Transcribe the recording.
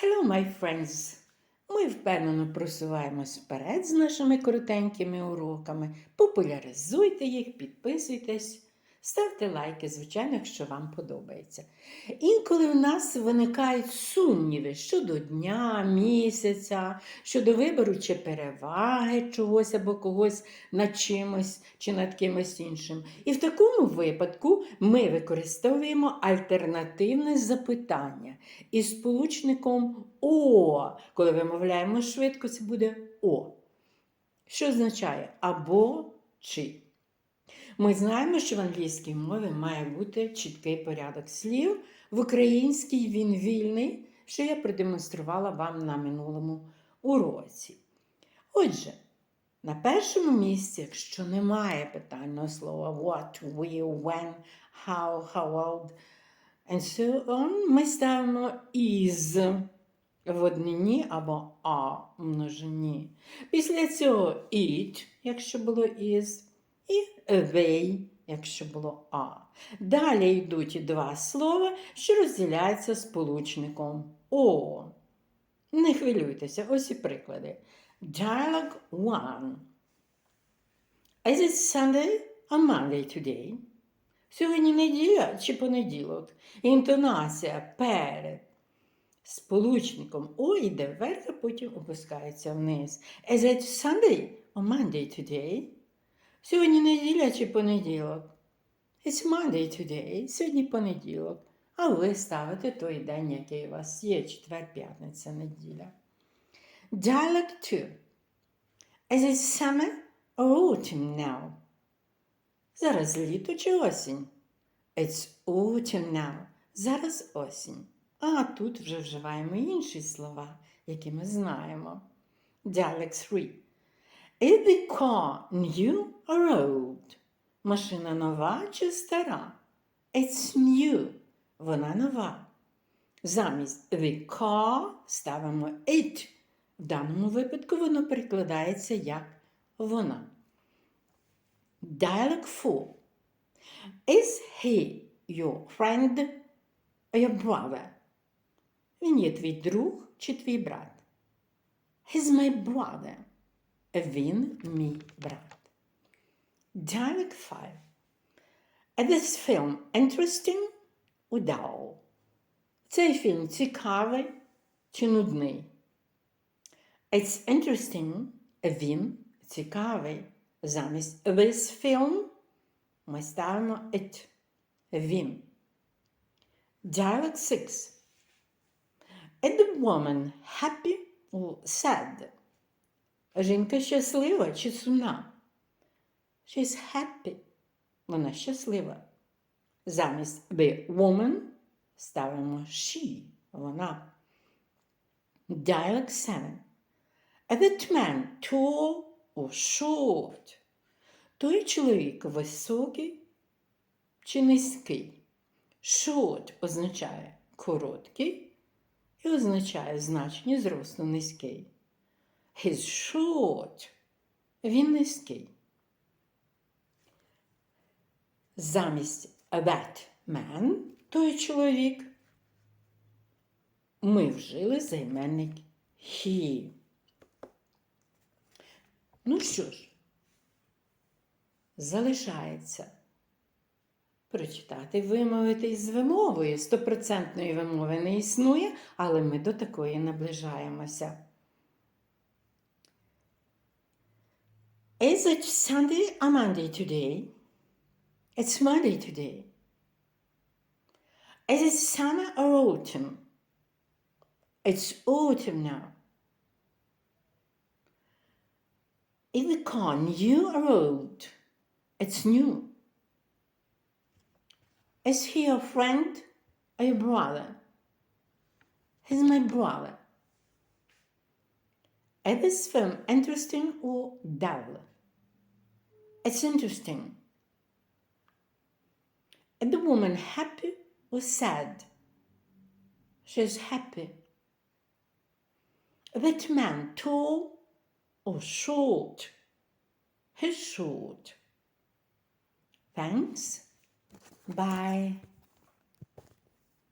Hello, my friends! Ми впевнено просуваємось вперед з нашими коротенькими уроками. Популяризуйте їх, підписуйтесь, ставте лайки, звичайно, якщо вам подобається. Інколи в нас виникають сумніви щодо дня, місяця, щодо вибору чи переваги чогось або когось над чимось чи над кимось іншим. І в такому випадку ми використовуємо альтернативне запитання із сполучником О. Коли вимовляємо швидко, це буде О. Що означає або чи. Ми знаємо, що в англійській мові має бути чіткий порядок слів. В українській він вільний, що я продемонструвала вам на минулому уроці. Отже, на першому місці, якщо немає питального слова what, where, when, how, how old, and so on, ми ставимо is в однині або а множині. Після цього it, якщо було is, і they, якщо було а. Далі йдуть два слова, що розділяються сполучником о. Не хвилюйтеся, ось і приклади. Dialogue 1. Is it Sunday or Monday today? Сьогодні неділя чи понеділок? Інтонація перед сполучником О йде вверх, а потім опускається вниз. Is it Sunday or Monday today? Сьогодні неділя чи понеділок? It's Monday today. Сьогодні понеділок. А ви ставите той день, який у вас є, четвер, п'ятниця, неділя. Dialect 2. Is it summer or autumn now? Зараз літо чи осінь? It's autumn now. Зараз осінь. А тут вже вживаємо інші слова, які ми знаємо. Dialect 3. Is the car new or old? Машина нова чи стара? It's new. Вона нова. Замість the car ставимо it. В даному випадку воно перекладається як вона. Dialog 4. Is he your friend or your brother? Він є твій друг чи твій брат? He's my brother. Він мій брат. Dialog 5. Is this film interesting or dull? Цей фільм цікавий чи нудний? It's interesting. Він цікавий. Замість this film ми ставимо it. Він. Dialog 6. Is the woman happy or sad? Жінка щаслива чи сумна? She's happy. Вона щаслива. Замість the woman ставимо she. Вона. Dialog 7. Is that man tall or short? Той чоловік високий чи низький? Short означає короткий і означає значення зросту низький. He's short. Він низький. Замість that man, той чоловік, ми вжили займенник he. Ну що ж, залишається прочитати, вимовити з вимовою. Стопроцентної вимови не існує, але ми до такої наближаємося. Is it Sunday or Monday today? It's Monday today. Is it summer or autumn? It's autumn now. Is the car new or old? It's new. Is he your friend or your brother? He's my brother. Is this film interesting or dull? It's interesting. The woman happy or sad? She's happy. That man tall or short? He's short. Thanks. Bye.